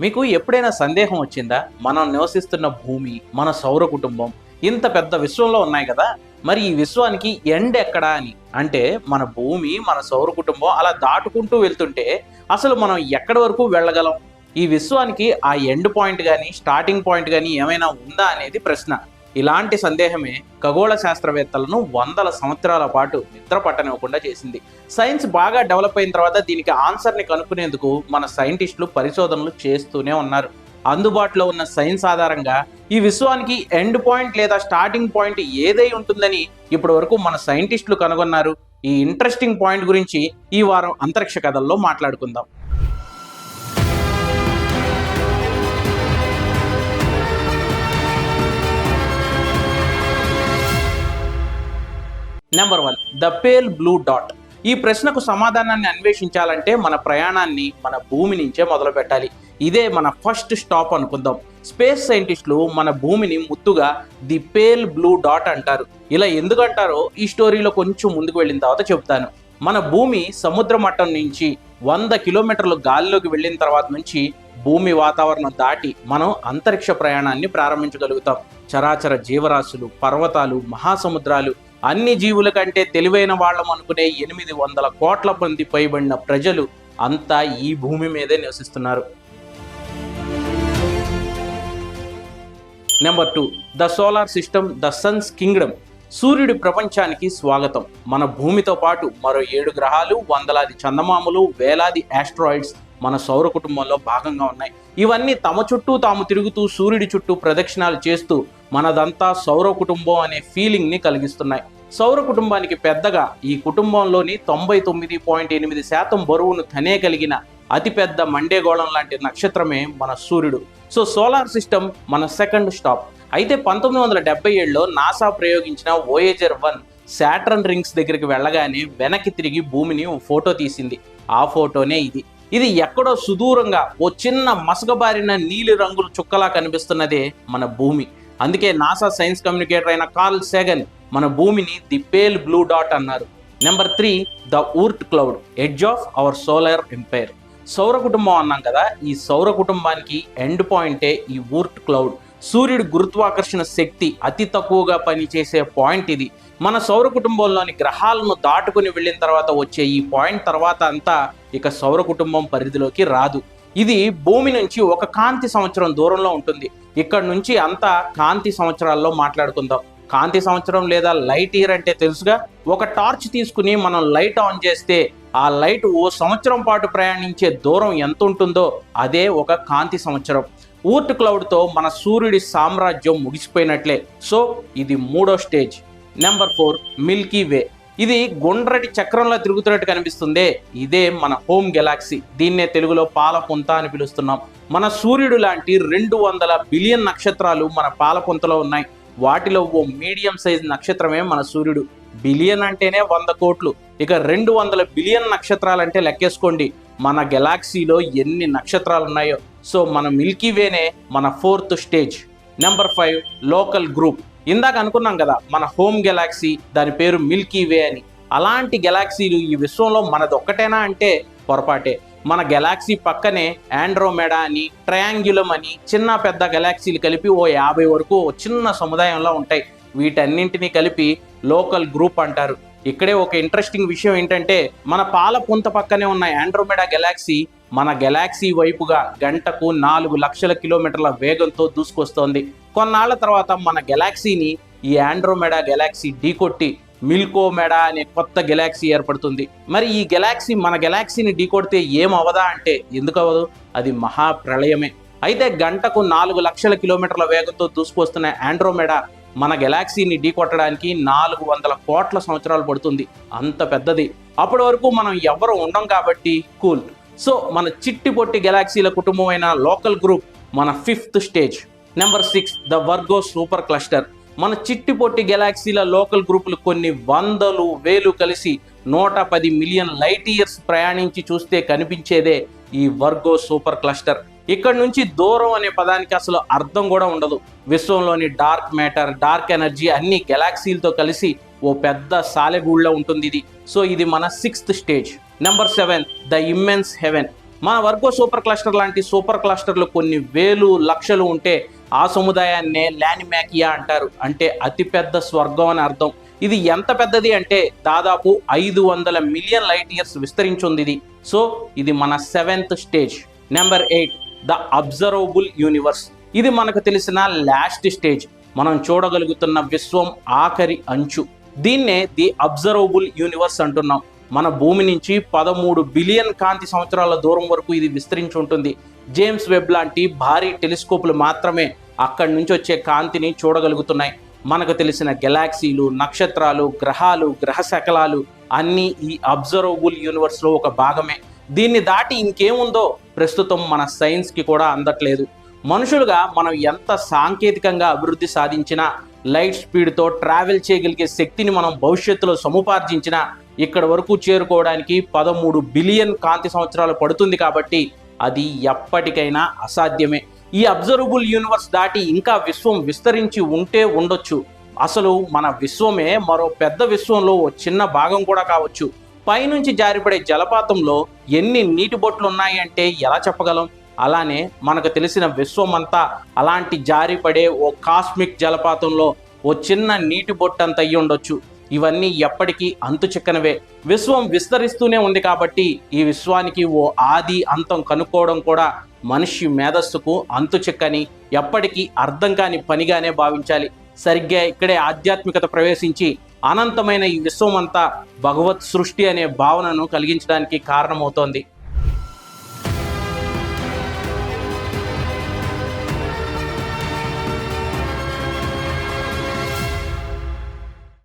మీకు ఎప్పుడైనా సందేహం వచ్చిందా? మనం నివసిస్తున్న భూమి మన సౌర కుటుంబం ఇంత పెద్ద విశ్వంలో ఉన్నాయి కదా? మరి ఈ విశ్వానికి ఎండ్ ఎక్కడా అని? అంటే మన భూమి మన సౌర కుటుంబం అలా దాటుకుంటూ వెళ్తుంటే అసలు మనం ఎక్కడి వరకు వెళ్ళగలం? ఈ విశ్వానికి ఆ ఎండ్ పాయింట్ కానీ స్టార్టింగ్ పాయింట్ కానీ ఏమైనా ఉందా అనేది ప్రశ్న. ఇలాంటి సందేహమే ఖగోళ శాస్త్రవేత్తలను వందల సంవత్సరాల పాటు నిద్ర పట్టనివ్వకుండా చేసింది. సైన్స్ బాగా డెవలప్ అయిన తర్వాత దీనికి ఆన్సర్ని కనుక్కునేందుకు మన సైంటిస్టులు పరిశోధనలు చేస్తూనే ఉన్నారు. అందుబాటులో ఉన్న సైన్స్ ఆధారంగా ఈ విశ్వానికి ఎండ్ పాయింట్ లేదా స్టార్టింగ్ పాయింట్ ఏదై ఉంటుందని ఇప్పటి వరకు మన సైంటిస్టులు కనుగొన్నారు. ఈ ఇంట్రెస్టింగ్ పాయింట్ గురించి ఈ వారం అంతరిక్ష కథల్లో మాట్లాడుకుందాం. Number one the pale blue dot ఈ ప్రశ్నకు సమాధానాన్ని అన్వేషించాలంటే మన ప్రయాణాన్ని మన భూమి నుంచే మొదలు పెట్టాలి. ఇదే మన ఫస్ట్ స్టాప్ అనుకుందాం. స్పేస్ సైంటిస్టులు మన భూమిని ముత్తుగా ది పేల్ బ్లూ డాట్ అంటారు. ఇలా ఎందుకంటారో ఈ స్టోరీలో కొంచెం ముందుకు వెళ్ళిన తర్వాత చెప్తాను మన భూమి సముద్ర మట్టం నుంచి వంద కిలోమీటర్లు గాలిలోకి వెళ్ళిన తర్వాత నుంచి భూమి వాతావరణం దాటి మనం అంతరిక్ష ప్రయాణాన్ని ప్రారంభించగలుగుతాం. చరాచర జీవరాశులు పర్వతాలు మహాసముద్రాలు అన్ని జీవుల కంటే తెలివైన వాళ్ళం అనుకునే ఎనిమిది వందల కోట్ల మంది పైబడిన ప్రజలు అంతా ఈ భూమి మీదే నివసిస్తున్నారు. Number two the solar system the sun's kingdom సూర్యుడి ప్రపంచానికి స్వాగతం. మన భూమితో పాటు మరో ఏడు గ్రహాలు వందలాది చందమామలు వేలాది ఆస్ట్రాయిడ్స్ మన సౌర కుటుంబంలో భాగంగా ఉన్నాయి. ఇవన్నీ తమ చుట్టూ తాము తిరుగుతూ సూర్యుడి చుట్టూ ప్రదక్షిణాలు చేస్తూ మనదంతా సౌర కుటుంబం అనే ఫీలింగ్ని కలిగిస్తున్నాయి. సౌర కుటుంబానికి పెద్దగా ఈ కుటుంబంలోని తొంభై తొమ్మిది పాయింట్ ఎనిమిది శాతం బరువును తనే కలిగిన అతిపెద్ద మండేగోళం లాంటి నక్షత్రమే మన సూర్యుడు. సో సోలార్ సిస్టమ్ మన సెకండ్ స్టాప్. అయితే పంతొమ్మిది వందల డెబ్బై ఏడులో నాసా ప్రయోగించిన ఓయేజర్ వన్ శాట్రన్ రింగ్స్ దగ్గరికి వెళ్ళగానే వెనక్కి తిరిగి భూమిని ఫోటో తీసింది. ఆ ఫోటోనే ఇది. ఇది ఎక్కడో సుదూరంగా ఓ చిన్న మసకబారిన నీలి రంగుల చుక్కలా కనిపిస్తున్నదే మన భూమి. అందుకే నాసా సైన్స్ కమ్యూనికేటర్ అయిన కార్ల్ సెగన్ మన భూమిని ది పేల్ బ్లూ డాట్ అన్నారు. Number three the Oort cloud edge of our solar empire. సౌర కుటుంబం అన్నాం కదా ఈ సౌర కుటుంబానికి ఎండ్ పాయింటే ఈ ఊర్ట్ క్లౌడ్. సూర్యుడి గురుత్వాకర్షణ శక్తి అతి తక్కువగా పనిచేసే పాయింట్ ఇది. మన సౌర కుటుంబంలోని గ్రహాలను దాటుకుని వెళ్ళిన తర్వాత వచ్చే ఈ పాయింట్ తర్వాత అంతా ఇక సౌర కుటుంబం పరిధిలోకి రాదు. ఇది భూమి నుంచి ఒక కాంతి సంవత్సరం దూరంలో ఉంటుంది. ఇక్కడ నుంచి అంతా కాంతి సంవత్సరాల్లో మాట్లాడుకుందాం. కాంతి సంవత్సరం లేదా లైట్ ఇయర్ అంటే తెలుసుగా ఒక టార్చ్ తీసుకుని మనం లైట్ ఆన్ చేస్తే ఆ లైట్ ఓ సంవత్సరం పాటు ప్రయాణించే దూరం ఎంత ఉంటుందో అదే ఒక కాంతి సంవత్సరం. ఊర్ట్ క్లౌడ్తో మన సూర్యుడి సామ్రాజ్యం ముగిసిపోయినట్లే. సో ఇది మూడో stage. Number four Milky Way. ఇది గుండ్రటి చక్రంలో తిరుగుతున్నట్టు కనిపిస్తుంది. ఇదే మన హోమ్ గెలాక్సీ. దీన్నే తెలుగులో పాలపుంత అని పిలుస్తున్నాం. మన సూర్యుడు లాంటి రెండు వందల బిలియన్ నక్షత్రాలు మన పాలపుంతలో ఉన్నాయి. వాటిలో ఓ మీడియం సైజ్ నక్షత్రమే మన సూర్యుడు. బిలియన్ అంటేనే వంద కోట్లు. ఇక రెండు వందల బిలియన్ నక్షత్రాలంటే లెక్కేసుకోండి. మన గెలాక్సీలో ఎన్ని నక్షత్రాలు ఉన్నాయో సో మన మిల్కీ వేనే మన fourth stage. Number five local group. ఇందాక అనుకున్నాం కదా మన హోమ్ గెలాక్సీ దాని పేరు మిల్కీ వే అని. అలాంటి గెలాక్సీలు ఈ విశ్వంలో మనది ఒక్కటేనా అంటే పొరపాటే. మన గెలాక్సీ పక్కనే ఆండ్రోమెడా అని ట్రయాంగ్యులం అని చిన్న పెద్ద గెలాక్సీలు కలిపి ఓ యాభై వరకు ఓ చిన్న సముదాయంలో ఉంటాయి. వీటన్నింటినీ కలిపి లోకల్ గ్రూప్ అంటారు. ఇక్కడే ఒక ఇంట్రెస్టింగ్ విషయం ఏంటంటే మన పాల పుంత పక్కనే ఉన్న ఆండ్రోమెడా గెలాక్సీ మన గెలాక్సీ వైపుగా గంటకు నాలుగు లక్షల కిలోమీటర్ల వేగంతో దూసుకొస్తోంది. కొన్నాళ్ళ తర్వాత మన గెలాక్సీని ఈ ఆండ్రోమెడా గెలాక్సీ ఢీకొట్టి మిల్కోమెడా అనే కొత్త గెలాక్సీ ఏర్పడుతుంది. మరి ఈ గెలాక్సీ మన గెలాక్సీని ఢీకొడితే ఏం అవదా అంటే ఎందుకు అవదు? అది మహా ప్రళయమే అయితే గంటకు నాలుగు లక్షల కిలోమీటర్ల వేగంతో దూసుకొస్తున్న ఆండ్రోమెడా మన గెలాక్సీని ఢీకొట్టడానికి నాలుగు వందల కోట్ల సంవత్సరాలు పడుతుంది. అంత పెద్దది. అప్పటి వరకు మనం ఎవరు ఉండం కాబట్టి కూల్. సో మన చిట్టి పొట్టి గెలాక్సీల కుటుంబమైన లోకల్ గ్రూప్ మన fifth stage. Number six the Virgo supercluster మన చిట్టి పొట్టి గెలాక్సీల లోకల్ గ్రూపులు కొన్ని వందలు వేలు కలిసి నూట పది మిలియన్ లైట్ ఇయర్స్ ప్రయాణించి చూస్తే కనిపించేదే ఈ వర్గో సూపర్ క్లస్టర్ ఇక్కడ నుంచి దూరం అనే పదానికి అసలు అర్థం కూడా ఉండదు. విశ్వంలోని డార్క్ మ్యాటర్ డార్క్ ఎనర్జీ అన్ని గెలాక్సీలతో కలిసి ఓ పెద్ద సాలెగూళ్ళ ఉంటుంది ఇది సో ఇది మన sixth stage number seven the immense heaven మన వర్గో సూపర్ క్లస్టర్ లాంటి సూపర్ క్లస్టర్లు కొన్ని వేలు లక్షలు ఉంటే ఆ సముదాయాన్నే ల్యానిమాకియా అంటారు. అంటే అతిపెద్ద స్వర్గం అని అర్థం. ఇది ఎంత పెద్దది అంటే దాదాపు ఐదు వందల మిలియన్ లైట్ ఇయర్స్ విస్తరించుంది ఇది. సో ఇది మన seventh stage. Number eight the observable universe ఇది మనకు తెలిసిన లాస్ట్ స్టేజ్. మనం చూడగలుగుతున్న విశ్వం ఆఖరి అంచు. దీన్నే ది అబ్జర్వబుల్ యూనివర్స్ అంటున్నాం. మన భూమి నుంచి పదమూడు బిలియన్ కాంతి సంవత్సరాల దూరం వరకు ఇది విస్తరించి ఉంటుంది. జేమ్స్ వెబ్ లాంటి భారీ టెలిస్కోపులు మాత్రమే అక్కడి నుంచి వచ్చే కాంతిని చూడగలుగుతున్నాయి. మనకు తెలిసిన గెలాక్సీలు నక్షత్రాలు గ్రహాలు గ్రహ శకలాలు అన్నీ ఈ అబ్జర్వబుల్ యూనివర్స్లో ఒక భాగమే. దీన్ని దాటి ఇంకేముందో ప్రస్తుతం మన సైన్స్కి కూడా అందట్లేదు. మనుషులుగా మనం ఎంత సాంకేతికంగా అభివృద్ధి సాధించినా లైట్ స్పీడ్తో ట్రావెల్ చేయగలిగే శక్తిని మనం భవిష్యత్తులో సముపార్జించినా ఇక్కడ వరకు చేరుకోవడానికి పదమూడు బిలియన్ కాంతి సంవత్సరాలు పడుతుంది కాబట్టి అది ఎప్పటికైనా అసాధ్యమే. ఈ అబ్జర్వబుల్ యూనివర్స్ దాటి ఇంకా విశ్వం విస్తరించి ఉంటే ఉండొచ్చు. అసలు మన విశ్వమే మరో పెద్ద విశ్వంలో ఓ చిన్న భాగం కూడా కావచ్చు. పైనుంచి జారిపడే జలపాతంలో ఎన్ని నీటి బొట్లు ఉన్నాయి అంటే ఎలా చెప్పగలం? అలానే మనకు తెలిసిన విశ్వమంతా అలాంటి జారిపడే ఓ కాస్మిక్ జలపాతంలో ఓ చిన్న నీటి బొట్టు అంత అయ్యి ఉండొచ్చు ఇవన్నీ ఎప్పటికీ అంతు చిక్కనవే. విశ్వం విస్తరిస్తూనే ఉంది కాబట్టి ఈ విశ్వానికి ఓ ఆది అంతం కనుక్కోవడం కూడా మనిషి మేధస్సుకు అంతు చిక్కని ఎప్పటికీ అర్థం కాని పనిగానే భావించాలి. సరిగ్గా ఇక్కడే ఆధ్యాత్మికత ప్రవేశించి అనంతమైన ఈ విశ్వం అంతా భగవత్ సృష్టి అనే భావనను కలిగించడానికి కారణమవుతోంది.